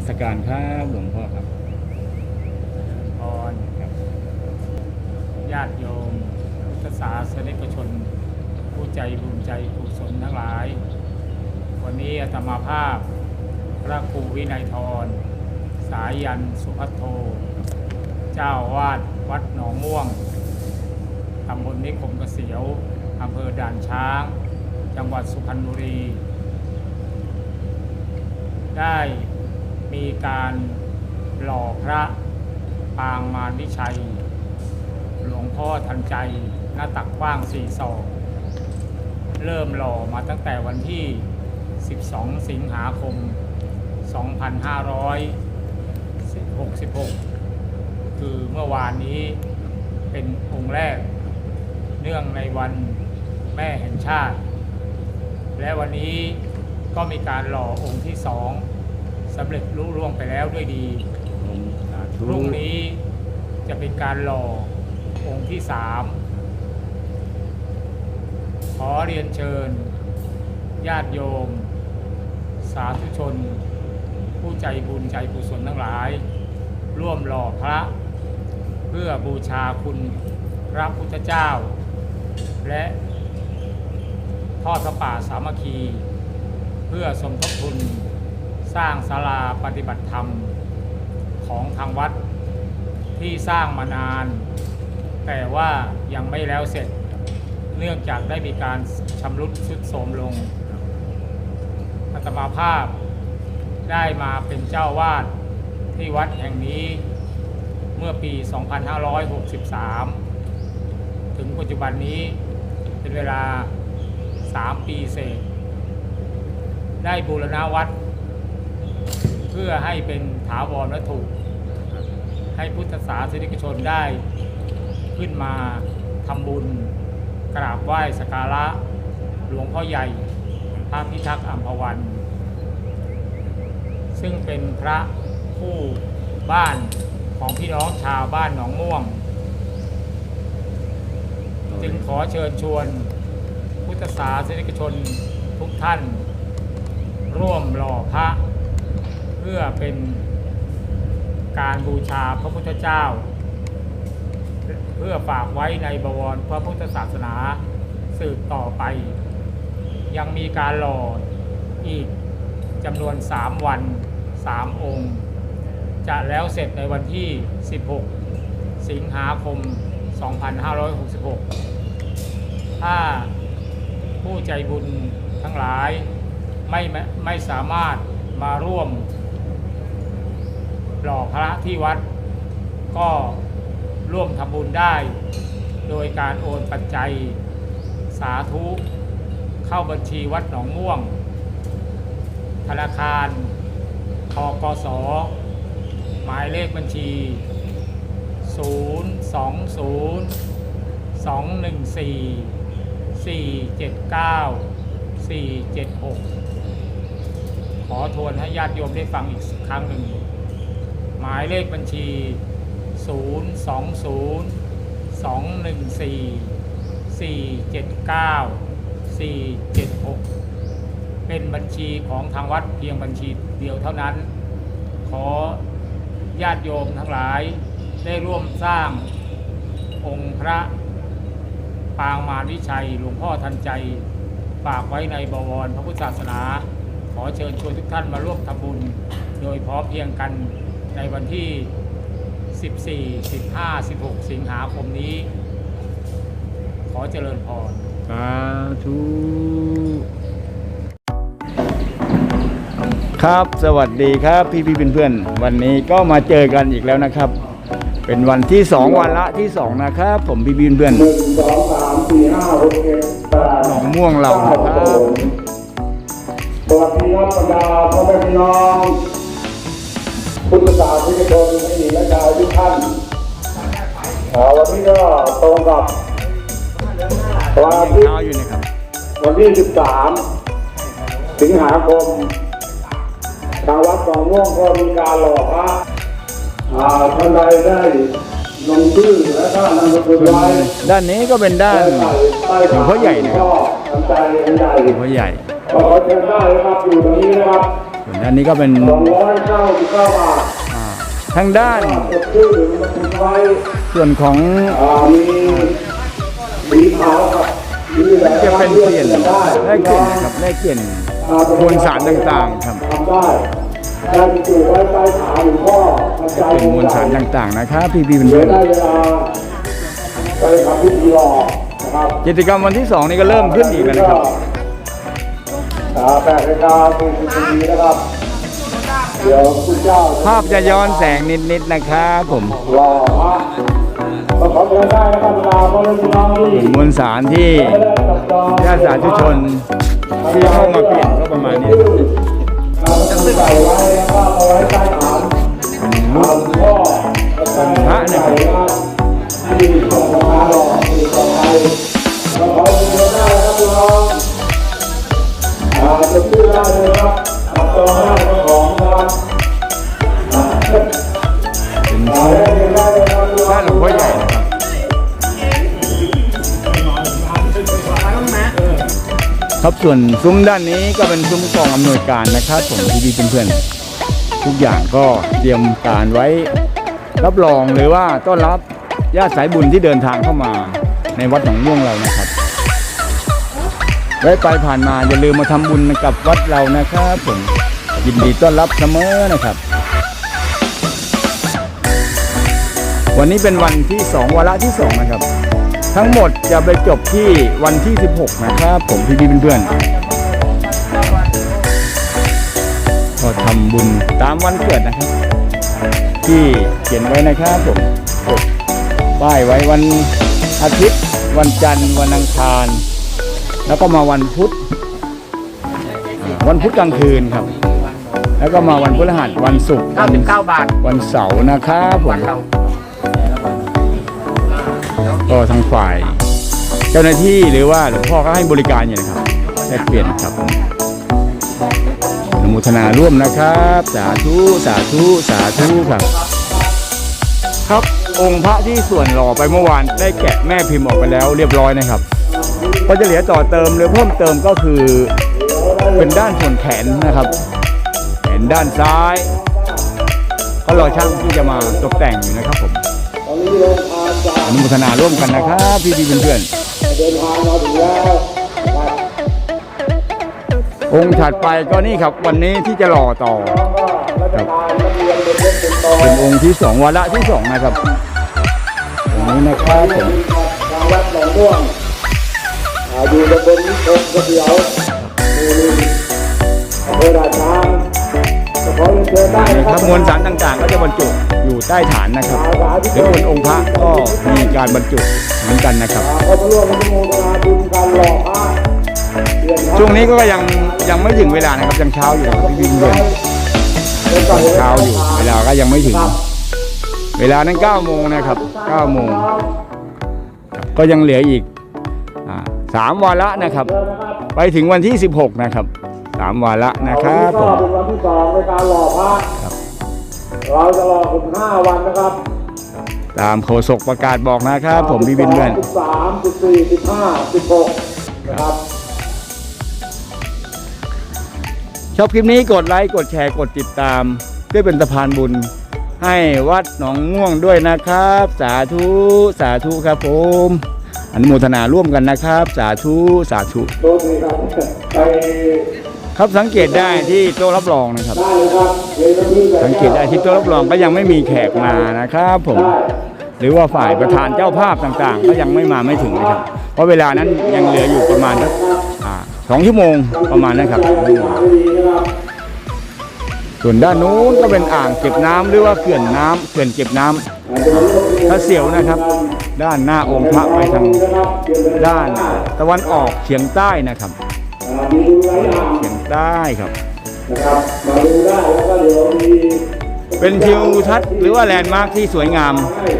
มัสการครับหลวงพ่อครับพรญาติโยมพุทธศาสนิกชน ผู้ใจบุญใจกุศลทั้งหลาย วันนี้อาตมาภาพ พระครูวินัยทร สายยันสุพัทโท เจ้าวาดวัดหนองม่วงตำบลนิคมเกษียวอำเภอด่านช้าง จังหวัดสุพรรณบุรี ได้ มีการหล่อพระปางมารวิชัย หลวงพ่อทันใจหน้าตักกว้างสี่ศอกเริ่มหล่อมาตั้งแต่วันที่ 12 สิงหาคม 2566 คือเมื่อวานนี้เป็นองค์แรก เนื่องในวันแม่แห่งชาติ และวันนี้ก็มีการหล่อองค์ที่สอง สำเร็จลุล่วงไปแล้วด้วยดีสาธุพรุ่งนี้จะเป็นการหล่อองค์ที่สามขอเรียนเชิญ ญาติโยม สาธุชน ผู้ใจบุญใจกุศลทั้งหลาย ร่วมหล่อพระ เพื่อบูชาคุณพระพุทธเจ้า และทอดพระป่าสามัคคี เพื่อสมทบทุน สร้างศาลาปฏิบัติธรรมของทางวัดที่สร้างมานาน แต่ว่ายังไม่แล้วเสร็จ เนื่องจากได้มีการชำรุดทรุดโทรมลงอาตมาภาพได้มาเป็นเจ้าวาดที่วัดแห่งนี้เมื่อปี 2563 ถึงปัจจุบันนี้เป็นเวลา 3 ปีเศษ ได้บูรณาวัด พื่อให้เป็นถาวรวัตถุให้พุทธศาสนิกชนได้ ขึ้นมาทำบุญ กราบไหว้สักการะหลวงพ่อใหญ่ พระพิทักษ์อัมพวัน ซึ่งเป็นพระผู้บ้านของพี่น้องชาวบ้านหนองม่วง จึงขอเชิญชวนพุทธศาสนิกชนทุกท่าน ร่วมหล่อพระ พื่อเป็นการบูชาพระพุทธเจ้า เพื่อฝากไว้ในบวรพระพุทธศาสนาสืบต่อไป ยังมีการหล่ออีกจำนวน 3 วัน 3 องค์ จะแล้วเสร็จในวันที่ 16 สิงหาคม 2566 ถ้าผู้ใจบุญทั้งหลายไม่ไม่ไม่สามารถมาร่วม หล่อพระที่วัด ก็ร่วมทำบุญได้ โดยการโอนปัจจัยสาธุ เข้าบัญชีวัดหนองม่วง ธนาคารทกส หมายเลขบัญชี 020 214 479 476 ขอทวนให้ญาติโยมได้ฟังอีกครั้งหนึ่ง หมายเลขบัญชี 020 214 479 476 เป็นบัญชีของทางวัดเพียงบัญชีเดียวเท่านั้น ขอญาติโยมทั้งหลายได้ร่วมสร้างองค์พระปางมารวิชัยหลวงพ่อทันใจฝากไว้ในบวรพระพุทธศาสนา ขอเชิญชวนทุกท่านมาร่วมทำบุญ โดยพร้อมเพียงกัน ในวันที่ 14 15 16 สิงหาคมนี้ ขอเจริญพรสาธุครับสวัสดีครับพี่พี่เพื่อนๆวันนี้ก็มาเจอกันอีกแล้วนะครับ เป็นวันที่สองวันละที่สองนะครับ ผมพี่พี่เพื่อนหนึ่งสองสามสี่ห้าหกเจ็ดแปดๆหนองม่วงเรานะครับสวัสดีครับบรรดาพ่อแม่พี่น้อง พุทธศาสนิกชนให้ดีและกายทุกท่านอ่าวันนี้ก็ตรงกับวันอาทิตย์ข้าวอยู่นะครับวันที่ 13 สิงหาคม ทางวัดหนองม่วงก็มีการหล่อพระอ่าท่านใดได้ลงชื่อและก็นำสกุลไว้ด้านนี้ก็เป็นด้านหลวงพ่อใหญ่นะครับก็ทำใจกันใหญ่หลวงพ่อใหญ่ขอเชิญได้นะครับอยู่ตรงนี้นะครับส่วนด้านนี้ก็เป็นสองร้อยเก้าสิบเก้าบาทอ่า ทางด้าน ส่วนของสีขาวกับจะเป็นเปลี่ยนได้แลกเปลี่ยนนะครับแลกเปลี่ยนมวลสารต่างๆครับจะเป็นมวลสารต่างๆนะครับพี่พี่เดี๋ยเพื่อนกิจกรรมวันที่สองนี่ก็เริ่มขึ้นอีกแล้วนะครับอ่าแปดนาฬิกาสี่สิบนาทีนะครับ ดี๋ยวคุณเจ้าภาพจะย้อนแสงนิดๆนะครับผมรอพระมาขอเชิญได้นะครับเวลาพ่อแม่พี่น้องที่เป็นมวลสารที่ไม่ได้จับจองญาติสาธุชนที่เข้ามาเปลี่ยนก็ประมาณนี้ ส่วนซุ้มด้านนี้ก็เป็นซุ้มกองอำนวยการนะครับผมพี่พี่เพื่อนๆทุกอย่างก็เตรียมการไว้ รับรองหรือว่าต้อนรับญาติสายบุญที่เดินทางเข้ามาในวัดหนองม่วงเรานะครับไว้ไปผ่านมาอย่าลืมมาทำบุญกับวัดเรานะครับผมยินดีต้อนรับเสมอนะครับ วันนี้เป็นวันที่ 2 วาระที่ 2 นะครับ ทั้งหมดจะไปจบที่วันที่ 16 นะครับผมพี่พี่เพื่อนๆก็ทำบุญตามวันเกิดนะครับ ที่เขียนไว้นะครับผมกดป้ายไว้วันอาทิตย์ วันจันทร์ วันอังคาร แล้วก็มาวันพุธอ่าวันพุธกลางคืนครับ แล้วก็มาวันพฤหัสวันศุกร์วัน99บาทวันเสาร์นะครับผม ก็ทางฝ่าย เจ้าหน้าที่หรือว่าหลวงพ่อก็ให้บริการอยู่นะครับแลกเปลี่ยนครับอนุโมทนาร่วมนะครับ สาธุสาธุสาธุครับ ครับองค์พระที่ส่วนหล่อไปเมื่อวานได้แกะแม่พิมพ์ออกไปแล้วเรียบร้อยนะครับก็จะเหลือต่อเติมหรือเพิ่มเติมก็คือเป็นด้านส่วนแขนนะครับแขนด้านซ้าย ก็รอช่างที่จะมาตกแต่งอยู่นะครับผมต อนุโมทนาร่วมกันนะครับพี่พี่เพื่อนๆองค์ถัดไปก็นี่ครับวันนี้ที่จะหล่อต่อแล้วก็ราชการนักเป็นองค์ที่สองวาระที่สองนะครับองนี้นะครับผมทางวัดหนองม่วงอยู่ตำบลนิคมกระเดียวมู่หนึ่งอำเภอด่าชา นะครับมวลสารต่างๆ ก็จะบรรจุอยู่ใต้ฐานนะครับหรือบนองค์พระก็มีการบรรจุเหมือนกันนะครับช่วงนี้ก็ยังยังไม่ถึงเวลานะครับยังเช้าอยู่นะครับพี่พี่เพื่อนเช้าอยู่เวลาก็ยังไม่ถึง เวลานั้น9โมงนะครับ9โมงก็ยังเหลืออีกอ่าสามวาระนะครับ ไปถึงวันที่ 16 นะครับ สามวาระนะครับผก็มเป็นวันที่สองในการหล่อพระครับเราจะหล่อถึงห้าวันนะครับ ตามโฆษกประกาศบอกนะครับ ผมพี่เพื่อนสิบสามสิบสี่สิบห้าสิบหกนะครับๆชอบคลิปนี้กดไลค์กดแชร์กดติดตามเพื่อเป็นสะพานบุญ ให้วัดหนองม่วงด้วยนะครับ สาธุสาธุครับผมอนุโมทนาร่วมกันนะครับ สาธุสาธุโทษทีครับไป ครับสังเกตได้ที่โต๊ะรับรองนะครับได้เลยครับเรียนรู้แบบสังเกตได้ที่โต๊ะรับรองก็ยังไม่มีแขกมานะครับ ผมได้หรือว่าฝ่ายประธานเจ้าภาพต่างๆ ก็ยังไม่มาไม่ถึงนะครับ เพราะเวลานั้นยังเหลืออยู่ประมาณสักอ่าสองชั่วโมงประมาณนั้นครับใจไม่หาไม่ดีนะครับ ส่วนด้านนู้นก็เป็นอ่างเก็บน้ำหรือว่าเขื่อนน้ำเขื่อนเก็บน้ำอาจจะมาร่วมมือพระเสียวนะครับ ด้านหน้าองค์พระไปทางนะครับเปลี่ยนบรรยกด้านตะวันออกเฉียงใต้นะครับ อ่ามีดูหลายอย่างเฉียงใต้ครับ นะครับมาดูได้แล้วก็เดี๋ยวมีเป็นทิวทัศน์หรือว่าแลนด์มาร์คที่สวยงาม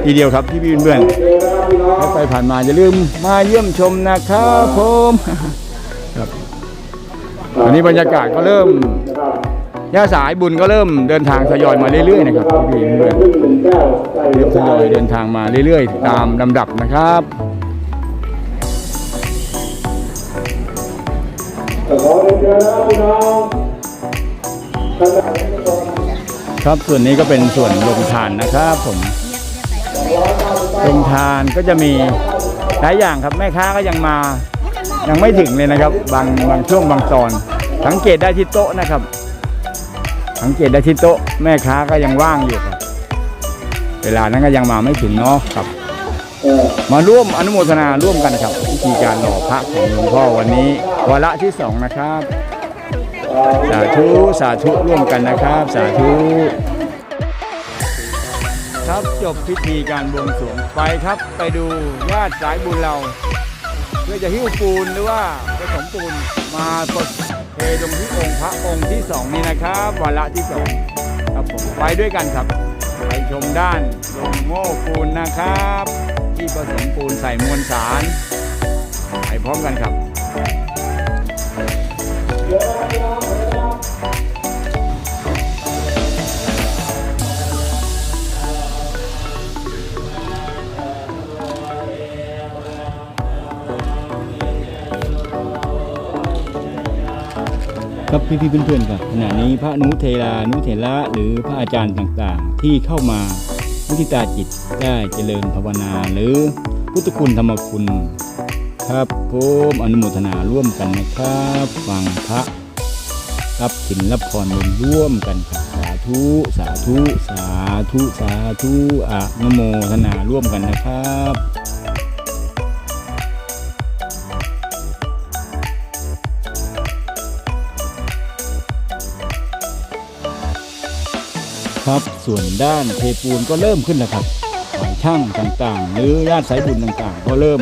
ทีเดียวครับพี่พี่เพื่อนเชิญนะครับพี่น้องๆถ้าไปผ่านมาอย่าลืมมาเยี่ยมชมนะครับผมครับวันนี้บรรยากาศก็เริ่มนะครับย่าสายบุญก็เริ่มเดินทางทยอยมาเรื่อยๆนะครับพี่ๆเพื่อนขึ้นหนึ่งแก้วใส่ๆเริ่มทยอยเดินทางมาเรื่อยๆ ตามลำดับนะครับ ขอเรียนเชิญนะครับพี่น้องท่านได้ทุกคนครับส่วนนี้ก็เป็นส่วนลงทานนะครับผมลงทานก็จะมีหลายอย่างครับแม่ค้าก็ยังมา ยังไม่ถึงเลยนะครับ บางบางช่วงบางตอน สังเกตได้ที่โต๊ะนะครับ สังเกตได้ที่โต๊ะ แม่ค้าก็ยังว่างอยู่ครับ เวลานั้นก็ยังมาไม่ถึงเนาะครับเออ มาร่วมอนุโมทนาร่วมกันครับพิธีการหล่อพระของหลวงพ่อวันนี้วาระที่สองนะครับ สาธุสาธุร่วมกันนะครับ สาธุครับจบพิธีการบวงสรวงไปครับไปดูญาติสายบุญเรา เพื่อจะหิ้วปูนหรือว่าผสมปูนมาปดเทลงที่องค์พระองค์ที่สองนี้นะครับวาระที่สองครับผมไปด้วยกันครับ ไปชมด้านลงโม่ปูนนะครับ ที่ผสมปูนใส่มวลสารไปพร้อมกันครับครับพี่ๆเพื่อนๆครับขณะนี้พระนุเทรานุเถระหรือพระอาจารย์ต่างๆ ที่เข้ามา มุทิตาจิตได้เจริญภาวนาหรือพุทธคุณธรรมคุณ ครับผมอนุโมทนาร่วมกันนะครับฟังพระรับสินรับพรบุญร่วมกันครับสาธุสาธุสาธุสาธุอะนุโมทนาร่วมกันนะครับ ครับ ส่วนด้านเทปูนก็เริ่มขึ้นแล้วครับฝ่ายช่างต่างๆ หรือญาติสายบุญต่างๆ ก็เริ่ม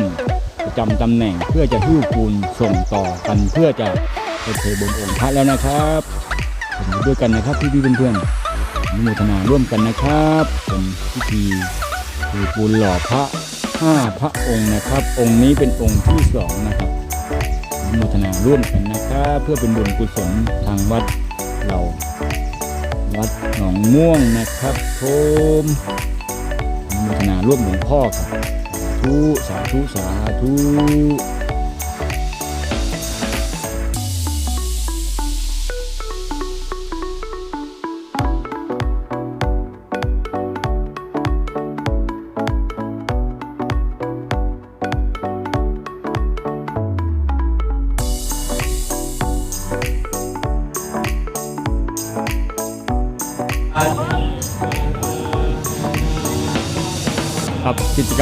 ประจำตำแหน่งเพื่อจะหิ้วปูนส่งต่อกันเพื่อจะไปเทบนองค์พระแล้วนะครับผมด้วยกันนะครับพี่ๆเพื่อนๆอนุโมทนาร่วมกันนะครับเป็นพิธีเทปูนหล่อพระห้าพระองค์นะครับ องค์นี้เป็นองค์ที่สองนะครับอนุโมทนาร่วมกันนะครับ เพื่อเป็นบุญกุศลทางวัดเรา วัดหนองม่วงนะครับผมอนุโมทนาร่วมหลวงพ่อครับ สาธุ สาธุ สาธุ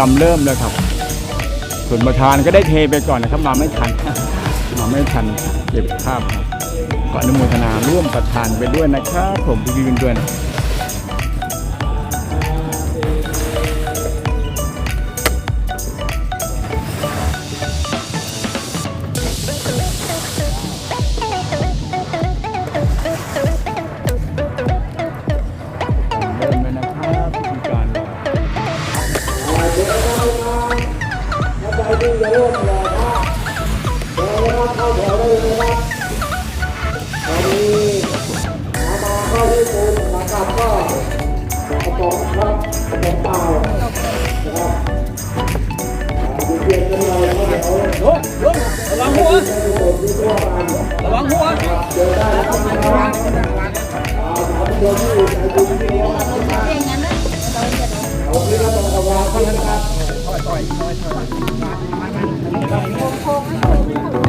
กิจกรรมเริ่มแล้วครับ ส่วนประธานก็ได้เทไปก่อนนะครับมาไม่ทันมาไม่ทันเก็บภาพครับขออนุโมทนาร่วมประธานไปด้วยนะครับ ผมพี่ยืนด้วยนะ ระวังหัวให้ทุกคนที่ร่วมกันระวังหัวเจอได้นะครับอ่าถามคนที่อยู่ในพื้นที่นะครับวันนี้ก็ต้อย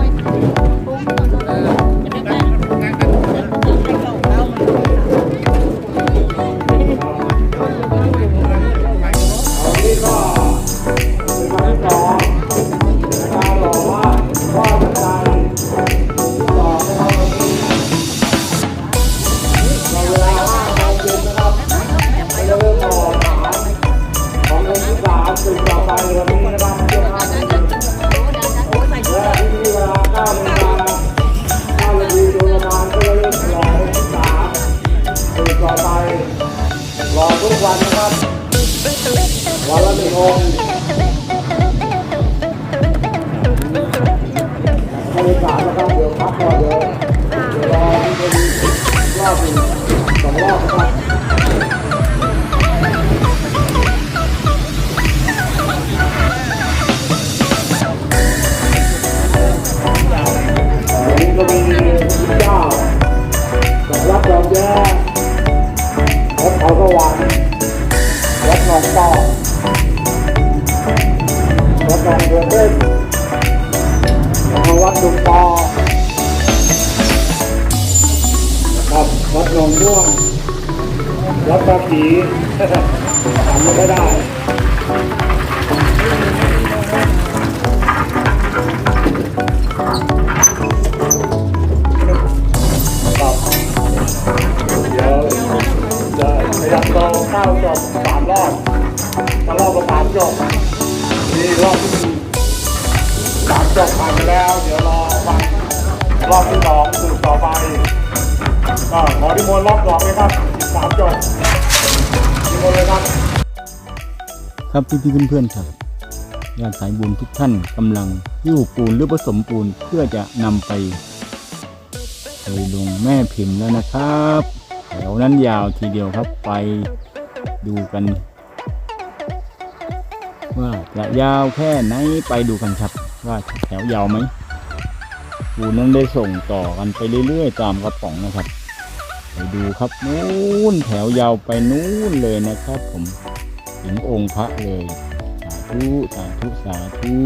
เขาสว่างวัดหนองปอกวัดหนองเดือดนแล้วก็วัดดุงปอครับวัดนองร่วงวัดตะขีจำไม่ได้ ข้าจบสามรอบถ้ารอบละสามจบนี่รอบที่สามจบผ่านไปแล้ว เดี๋ยวรอฟังรอบที่สองสืบต่อไปก็ขอที่มนต์รอบสองเลยครับสามจบที่มนต์เลยครับ ครับพี่พี่ๆเพื่อนๆครับญาติสายบุญทุกท่านกำลังหิ้วปูนหรือผสมปูนเพื่อจะนำไปเทลงแม่พิมพ์แล้วนะครับแถวนั้นยาวทีเดียวครับไป ดูกัน ว่าจะยาวแค่ไหนไปดูกันครับ ว่าแถวยาวไหมปูนั้นได้ส่งต่อกันไปเรื่อยๆตามกระป๋องนะครับ ไปดูครับนู้นแถวยาวไปนู้นเลยนะครับ ผมถึงองค์พระเลยสาธุสาธุสาธุ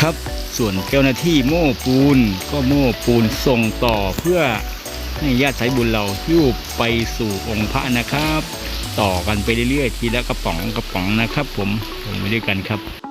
ครับส่วนเจ้าหน้าที่โม่ปูนก็โม่ปูนส่งต่อเพื่อ ให้ญาติสายบุญเราหิ้วไปสู่องค์พระนะครับ ต่อกันไปเรื่อยๆทีละกระป๋องกระป๋องนะครับ ผมผมไปด้วยกันครับ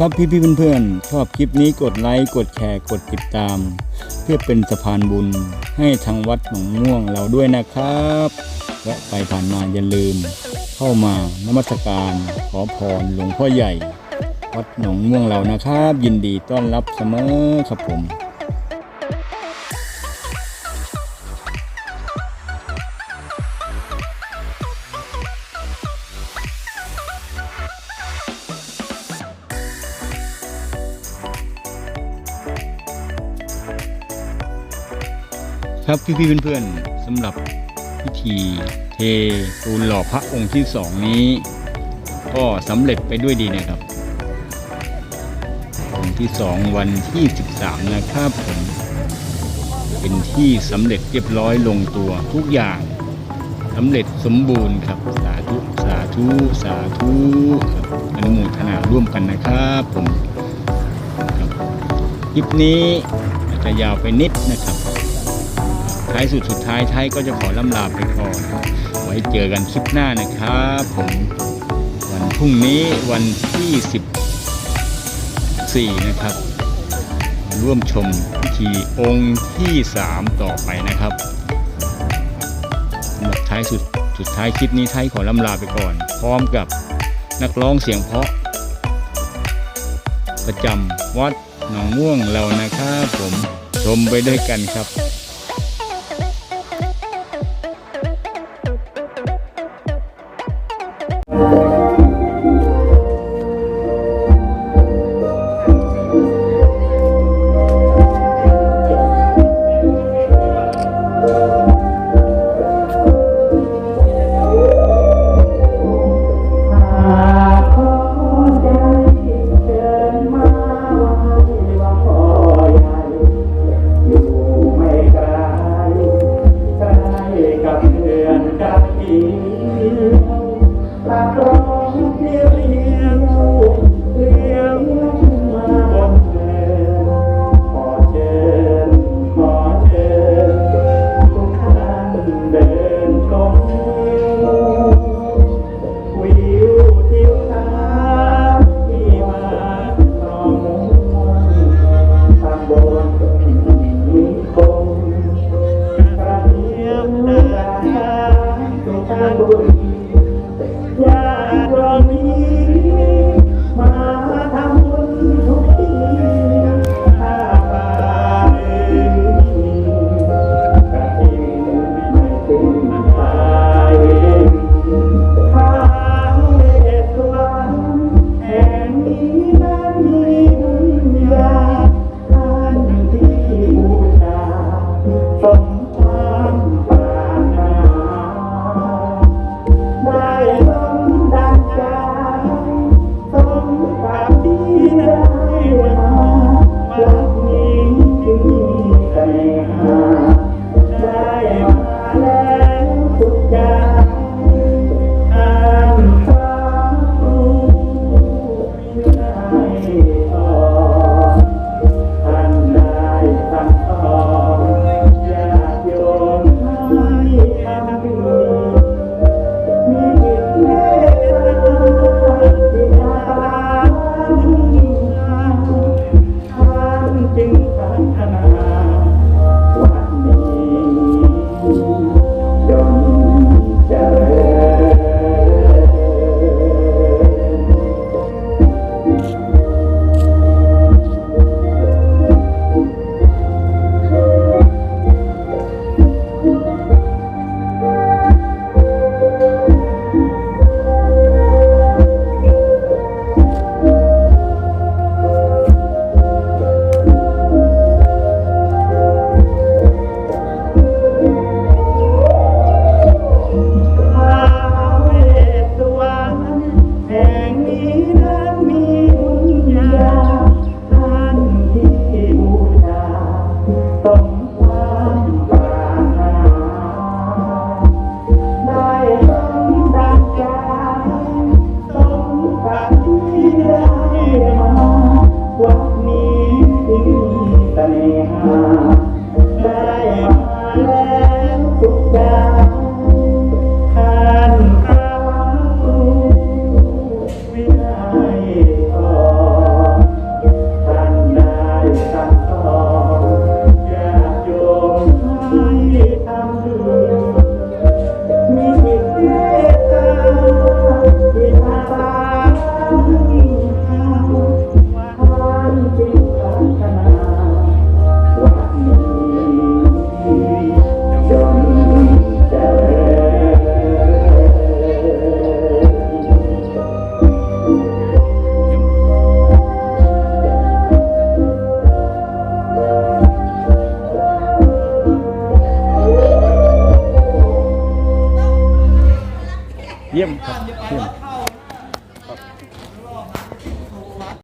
ครับพี่พี่ๆเพื่อนๆชอบคลิปนี้กดไลค์กดแชร์กดติดตาม เพื่อเป็นสะพานบุญให้ทางวัดหนองม่วงเราด้วยนะครับแวะไปผ่านมาอย่าลืม เข้ามานมัสการขอพรหลวงพ่อใหญ่ วัดหนองม่วงเรานะครับ ยินดีต้อนรับเสมอครับผม ครับพี่ๆเพื่อนๆสำหรับพิธีเทปูนหล่อพระองค์ที่สองนี้ ก็สำเร็จไปด้วยดีนะครับองค์ที่สองวันที่ 13 นะครับผมเป็นที่สำเร็จเรียบร้อยลงตัวทุกอย่างสำเร็จสมบูรณ์ครับสาธุสาธุสาธุครับอนุโมทนาร่วมกันนะครับผมครับคลิปนี้อาจจะยาวไปนิดนะครับ ท้ายสุดสุดท้ายท้ายก็จะขอล่ำลาไปก่อน ไว้เจอกันคลิปหน้านะครับผมวันพรุ่งนี้วันที่ 14 นะครับ ร่วมชมพิธีองค์ที่ 3 ต่อไปนะครับสำหรับท้ายสุดสุดท้ายคลิปนี้ท้ายขอล่ำลาไปก่อน พร้อมกับนักร้องเสียงเพราะ ประจำวัดหนองม่วงเรานะครับผมชมไปด้วยกันครับ